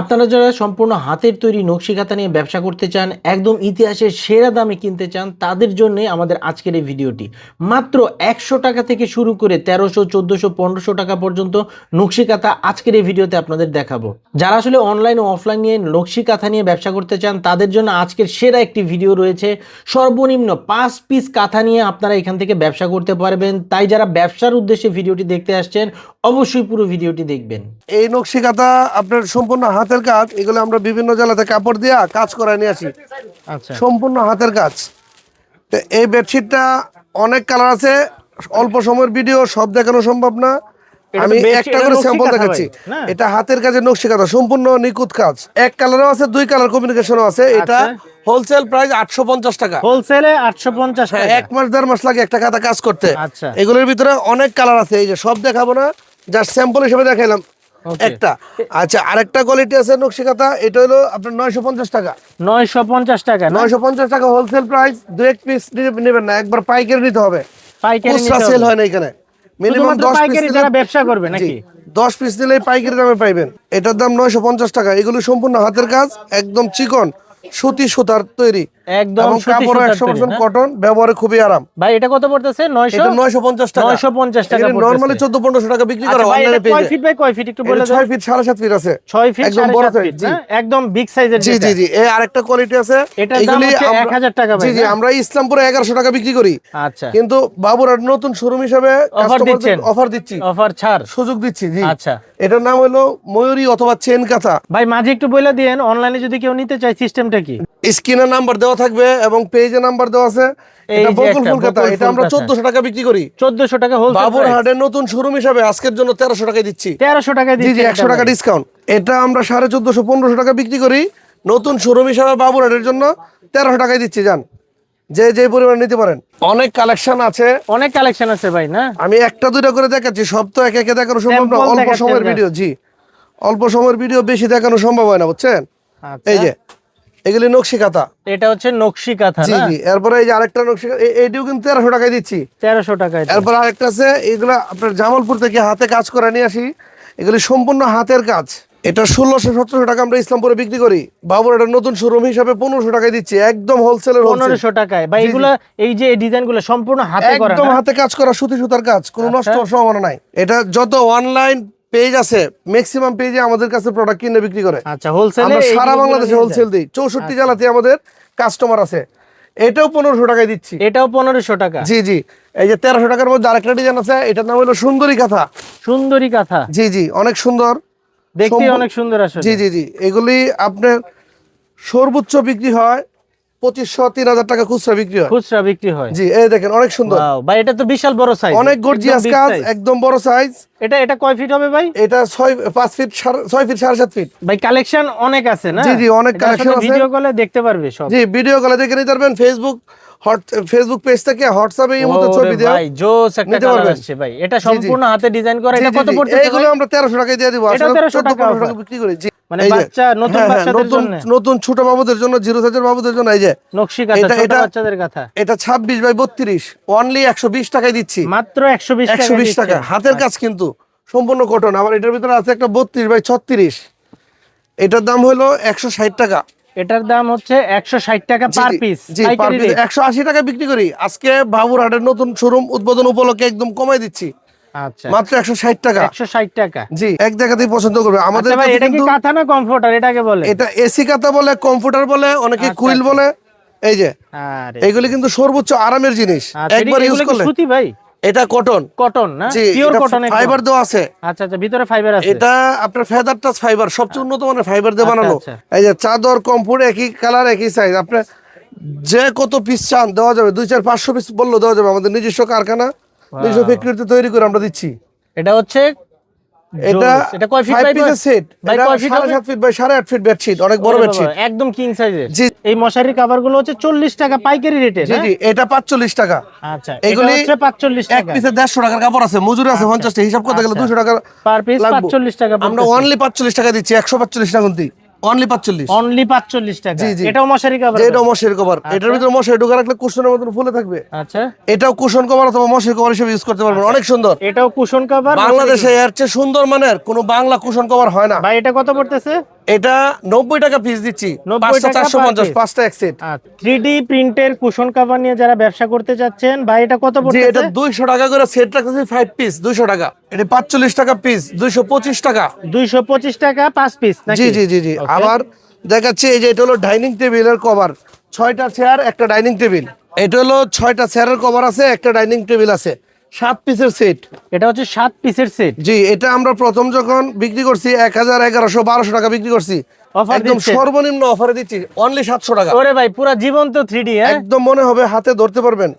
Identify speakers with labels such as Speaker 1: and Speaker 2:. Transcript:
Speaker 1: আপনারা যারা সম্পূর্ণ হাতের তৈরি নকশি খাতা নিয়ে ব্যবসা করতে চান, একদম ইতিহাসের সেরা দামে কিনতে চান, তাদের জন্য আমাদের আজকের এই ভিডিওটি। মাত্র একশো টাকা থেকে শুরু করে তেরোশো, চোদ্দোশো, পনেরোশো টাকা পর্যন্ত নকশি কাঁথা আজকের এই ভিডিওতে আপনাদের দেখাবো। যারা আসলে অনলাইন ও অফলাইন নিয়ে নকশি কাঁথা নিয়ে ব্যবসা করতে চান, তাদের জন্য আজকের সেরা একটি ভিডিও রয়েছে। সর্বনিম্ন পাঁচ পিস কাঁথা নিয়ে আপনারা এখান থেকে ব্যবসা করতে পারবেন। তাই যারা ব্যবসার উদ্দেশ্যে ভিডিওটি দেখতে আসছেন, অবশ্যই পুরো ভিডিওটি দেখবেন।
Speaker 2: এই নকশি কাঁথা আপনার সম্পূর্ণ হাতের কাজ এগুলো আমরা বিভিন্ন জেলাতে কাপড় দিয়া কাজ করায় নিয়ে আসি।
Speaker 1: আচ্ছা।
Speaker 2: সম্পূর্ণ হাতের কাজ। তো এই বেডশিটটা অনেক কালার আছে অল্প সময়ের ভিডিও সব দেখানো সম্ভব না। আমি একটা করে স্যাম্পল দেখাচ্ছি। এটা হাতের কাজের নকশি কাঁথা সম্পূর্ণ নিখুঁত কাজ। এক কালারও আছে দুই কালার কমিউনিকেশনও আছে। এটা। হোলসেল প্রাইস আটশো পঞ্চাশ টাকা।
Speaker 1: হোলসেলে আটশো পঞ্চাশ
Speaker 2: হ্যাঁ, এক মাস দেড় মাস লাগে একটা কাঁথা কাজ করতে।
Speaker 1: আচ্ছা।
Speaker 2: এগুলোর ভিতরে অনেক কালার আছে এই যে সব দেখাবো না জাস্ট স্যাম্পল হিসেবে দেখাইলাম. একটা। আচ্ছা আরেকটা কোয়ালিটি আছে নকশি কাঁথা এটা হলো আপনার নয়শো পঞ্চাশ টাকা।
Speaker 1: নয়শো পঞ্চাশ টাকা না?
Speaker 2: নয়শো পঞ্চাশ টাকা হোলসেল প্রাইস দু এক পিস নেবেন না একবার পাইকারি নিতে হবে।
Speaker 1: পাইকারি নিতে
Speaker 2: সেল হয় না এখানে। মিনিমাম
Speaker 1: শুধুমাত্র
Speaker 2: দশ পিস
Speaker 1: পাইকারি যারা ব্যবসা করবে নাকি?
Speaker 2: দশ পিস নিলেই পাইকারি দামে পাইবেন। এটার দাম নয়শো পঞ্চাশ টাকা। এগুলো সম্পূর্ণ হাতের কাজ একদম চিকন সুতি সুতার তৈরি।
Speaker 1: একদম
Speaker 2: কাপড়
Speaker 1: সুতার
Speaker 2: একশো
Speaker 1: তৈরি,
Speaker 2: পার্সেন্ট
Speaker 1: না?
Speaker 2: কটন ব্যবহারে খুবই আরাম।
Speaker 1: ভাই এটা কত পড়তেছে?
Speaker 2: এটা টাকা।
Speaker 1: 950 টাকা।
Speaker 2: নর্মালি টাকা বিক্রি করা
Speaker 1: আচ্ছা
Speaker 2: অনলাইনে
Speaker 1: এটা কয় ফিট বাই কয় ফিট একটু বলে
Speaker 2: ফিট আছে।
Speaker 1: ফিট
Speaker 2: একদম বড়।
Speaker 1: না? একদম বিগ সাইজের
Speaker 2: জি জি জি। এই আরেকটা কোয়ালিটি আছে।
Speaker 1: দাম হচ্ছে 1000 টাকা ভাই,
Speaker 2: জি জি আমরা ইসলামপুরে এগারোশো টাকা বিক্রি করি।
Speaker 1: আচ্ছা।
Speaker 2: কিন্তু বাবুরার নতুন শোরুম হিসাবে
Speaker 1: Offer দিচ্ছেন?
Speaker 2: অফার দিচ্ছি।
Speaker 1: অফার ছাড়?
Speaker 2: সুযোগ দিচ্ছি জি।
Speaker 1: আচ্ছা।
Speaker 2: এটার নাম হলো ময়ূরী অথবা চেন কাঁথা
Speaker 1: ভাই মাঝে একটু বলে দিয়েন অনলাইনে যদি কেউ নিতে চায় সিস্টেমটা কি?
Speaker 2: স্ক্রিনে নাম্বার দেওয়া থাকবে এবং পেজে নাম্বার দেওয়া আছে। এটা বকুল
Speaker 1: বকুল
Speaker 2: এটা আমরা
Speaker 1: কাঁথা।
Speaker 2: চোদ্দশো টাকা বিক্রি করি।
Speaker 1: চোদ্দশো টাকা হোলসেল
Speaker 2: বাবুর হাটের নতুন শোরুম হিসাবে আজকের জন্য তেরোশো টাকায় দিচ্ছি।
Speaker 1: তেরোশো টাকায়
Speaker 2: জি জি
Speaker 1: দিচ্ছেন
Speaker 2: একশো
Speaker 1: এটা
Speaker 2: টাকা ডিসকাউন্ট এটা আমরা সাড়ে চোদ্দশো পনেরোশো টাকা বিক্রি করি। নতুন শোরুম হিসাবে বাবুরহাটের জন্য তেরোশো টাকায় দিচ্ছি যান। যে যে পরিমাণ নিতে পারেন। অনেক কালেকশন আছে।
Speaker 1: অনেক কালেকশন আছে ভাই না?
Speaker 2: আমি একটা দুইটা করে দেখাচ্ছি। সব তো একে একে দেখানো সম্ভব না অল্প সময়ের ভিডিও জি। অল্প সময়ের ভিডিও বেশি দেখানো সম্ভব হয় না বুঝছেন?
Speaker 1: আচ্ছা।
Speaker 2: এই যে এগুলি নকশি কাঁথা
Speaker 1: এটা হচ্ছে নকশি কাঁথা
Speaker 2: জি জি এরপরে এই যে আরেকটা নকশি কাঁথা, এ- কিন্তু তেরোশো টাকায় দিচ্ছি।
Speaker 1: তেরোশো টাকায়।
Speaker 2: এরপর আরেকটা আছে এগুলো আপনার জামালপুর থেকে হাতে কাজ করে নিয়ে আসি। এগুলি সম্পূর্ণ হাতের কাজ। এটা ষোলোশো সতেরোশো টাকা আমরা ইসলামপুরে বিক্রি করি। বাবুর এটা নতুন শোরুম হিসাবে পনেরোশো টাকায় দিচ্ছি একদম হোলসেলের হোলসেল
Speaker 1: পনেরোশো টাকায়। বা
Speaker 2: জি।
Speaker 1: এই যে ডিজাইনগুলো সম্পূর্ণ হাতে করা
Speaker 2: একদম হাতে কাজ করা সুতি সুতার কাজ কোনো নষ্ট হওয়ার সম্ভাবনা নাই। এটা যত অনলাইন পেজ আছে ম্যাক্সিমাম পেজে আমাদের কাছে প্রোডাক্ট কিনে বিক্রি করে।
Speaker 1: আচ্ছা হোলসেলে
Speaker 2: আমরা সারা বাংলাদেশে হোলসেল দিই। চৌষট্টি জেলাতে আমাদের কাস্টমার আছে। এটাও পনেরোশো টাকায় দিচ্ছি।
Speaker 1: এটাও পনেরোশো টাকা।
Speaker 2: জি জি। এই যে তেরোশো টাকার মধ্যে আরেকটা ডিজাইন আছে এটার নাম হলো সুন্দরী কাঁথা।
Speaker 1: সুন্দরী কাঁথা।
Speaker 2: জি জি অনেক সুন্দর।
Speaker 1: দেখতে অনেক সুন্দর আসলে।
Speaker 2: জি জি জি। এগুলি আপনার সর্বোচ্চ বিক্রি হয় পঁচিশশো তিন হাজার টাকা খুচরা বিক্রি হয়।
Speaker 1: খুচরা বিক্রি হয়।
Speaker 2: জি এই দেখেন অনেক সুন্দর।
Speaker 1: ভাই এটা তো বিশাল বড় সাইজ
Speaker 2: অনেক গর্জিয়াস কাজ একদম বড় সাইজ
Speaker 1: এটা এটা কয় ফিট হবে ভাই?
Speaker 2: এটা ছয় পাঁচ ফিট ছয় ফিট সাড়ে সাত ফিট
Speaker 1: ভাই কালেকশন অনেক আছে না?
Speaker 2: জি, জি, অনেক আছে।
Speaker 1: ভিডিও কলে দেখতে পারবে সব।
Speaker 2: জি ভিডিও কলে দেখে নিতে পারবেন। ফেসবুক ফেসবুক পেজ থেকে হোয়াটসঅ্যাপে এই মতো ছবি দেওয়া
Speaker 1: ভাই জোস একটা কালার আসছে ভাই। এটা সম্পূর্ণ হাতে ডিজাইন করা এটা কত পড়ছে
Speaker 2: এইগুলো আমরা তেরোশো টাকায় দিয়ে দিব।
Speaker 1: এটাও
Speaker 2: আসলে
Speaker 1: 1300 টাকা
Speaker 2: টাকা বিক্রি করি। জি।
Speaker 1: মানে বাচ্চা, নতুন
Speaker 2: হ্যাঁ, হ্যাঁ,
Speaker 1: বাচ্চাদের
Speaker 2: নতুন নতুন ছোট বাবুদের জন্য জিরো সাইজের বাবুদের জন্য এই যে
Speaker 1: নকশি কাঁথা ছোট বাচ্চাদের কাঁথা
Speaker 2: এটা ছাব্বিশ বাই বত্রিশ অনলি একশো বিশ টাকায় দিচ্ছি।
Speaker 1: মাত্র একশো বিশ
Speaker 2: একশো টাকা। হাতের কাজ কিন্তু সম্পূর্ণ কটন আবার এটার ভিতরে আছে একটা বত্রিশ বাই ছত্রিশ। এটার দাম হলো একশো ষাট টাকা।
Speaker 1: এটার দাম হচ্ছে একশো ষাট টাকা পার পিস
Speaker 2: জি পার পিস একশো আশি টাকা বিক্রি করি। আজকে বাবুরহাটের নতুন শোরুম উদ্বোধন উপলক্ষে একদম কমাই দিচ্ছি।
Speaker 1: আচ্ছা।
Speaker 2: মাত্র টাকা।
Speaker 1: একশো ষাট টাকা।
Speaker 2: জি এক জায়গাতেই পছন্দ করবে। আমাদের
Speaker 1: আচ্ছা ভাই এটা কি কাঁথা না কমফোর্টার? এটাকে বলে
Speaker 2: এটা এসি কাতা বলে অনেকে
Speaker 1: আচ্ছা,
Speaker 2: কুইল। বলে। এই যে এগুলি কিন্তু সর্বোচ্চ আরামের জিনিস। একবার ইউজ করলে।
Speaker 1: সুতি ভাই?
Speaker 2: এটা কটন।
Speaker 1: কটন না? Pure cotton.
Speaker 2: ফাইবার দেওয়া আছে।
Speaker 1: আচ্ছা আচ্ছা ভিতরে ফাইবার আছে।
Speaker 2: এটা আপনার ফেদার টাচ ফাইবার সবচেয়ে উন্নত মানের ফাইবার দিয়ে বানানো। এই যে চাদর কম্পুট একই কালার একই সাইজ আপনার যে কত পিস চান দেওয়া যাবে। দুই চার পাঁচশো পিস বললেও দেওয়া যাবে। আমাদের নিজস্ব কারখানা। নিজস্ব ফ্যাক্টরিতে তৈরি করে আমরা দিচ্ছি।
Speaker 1: এটা হচ্ছে
Speaker 2: এটা
Speaker 1: এটা কয় ফিট বাই
Speaker 2: পিসের সেট
Speaker 1: কয়? ফিট
Speaker 2: বাই ফিট বেডশিট অনেক বড় বেডশিট
Speaker 1: একদম কিং সাইজের
Speaker 2: জি।
Speaker 1: এই মশারির কভারগুলো হচ্ছে চল্লিশ টাকা পাইকারি রেটে
Speaker 2: জি জি এটা পাঁচচল্লিশ টাকা।
Speaker 1: আচ্ছা
Speaker 2: এগুলি
Speaker 1: হচ্ছে পাঁচচল্লিশ
Speaker 2: এক
Speaker 1: টাকা।
Speaker 2: পিসে দেড়শো টাকার কাপড় আছে মজুরি আছে পঞ্চাশটা হিসাব করতে গেলে
Speaker 1: আচ্ছা।
Speaker 2: দুশো টাকা
Speaker 1: পার পিস
Speaker 2: লাগবে।
Speaker 1: পাঁচচল্লিশ টাকা
Speaker 2: আমরা অনলি পাঁচচল্লিশ টাকা দিচ্ছি একশো পাঁচচল্লিশ টাকা কিন্তু অনলি পাঁচচল্লিশ।
Speaker 1: অনলি পাঁচচল্লিশ টাকা।
Speaker 2: জি, জি।
Speaker 1: এটাও মশারি কভার
Speaker 2: এটাও এটা মশের কভার এটার ভিতরে মশারি ঢোকা রাখলে কুশনের মতন ফুলে থাকবে।
Speaker 1: আচ্ছা।
Speaker 2: এটাও কুশন কভার অথবা মশারি কভার হিসেবে ইউজ করতে পারবেন। অনেক সুন্দর।
Speaker 1: এটাও কুশন কভার
Speaker 2: বাংলাদেশে এর চেয়ে সুন্দর মানের কোনো বাংলা কুশন কভার হয় না।
Speaker 1: ভাই এটা কত পড়তেছে?
Speaker 2: এটা নব্বই টাকা পিস দিচ্ছি।
Speaker 1: 90
Speaker 2: চারশো পঞ্চাশ পাঁচটা এক সেট
Speaker 1: থ্রি ডি প্রিন্টের কুশন কাভার নিয়ে যারা ব্যবসা করতে চাচ্ছেন ভাই এটা কত
Speaker 2: জি এটা দুইশো টাকা করে সেট রাখতেছি ফাইভ পিস দুইশো টাকা। এটা পাঁচচল্লিশ টাকা পিস দুইশো পঁচিশ টাকা।
Speaker 1: দুইশো পঁচিশ টাকা পাঁচ পিস
Speaker 2: জি জি জি জি। আবার দেখাচ্ছি এই যে এটা হলো ডাইনিং টেবিল টেবিলের কভার ছয়টা চেয়ার একটা ডাইনিং টেবিল এটা হলো ছয়টা চেয়ারের কভার আছে একটা ডাইনিং টেবিল আছে। সাত পিসের সেট।
Speaker 1: এটা হচ্ছে সাত পিসের সেট।
Speaker 2: জি এটা আমরা প্রথম যখন বিক্রি করছি এক হাজার এগারোশো বারোশো টাকা বিক্রি করছি। একদম সর্বনিম্ন অফারে দিচ্ছি। অনলি সাতশো টাকা।
Speaker 1: ওরে ভাই পুরা জীবন্ত থ্রি ডি হ্যাঁ?
Speaker 2: একদম মনে হবে হাতে ধরতে পারবেন।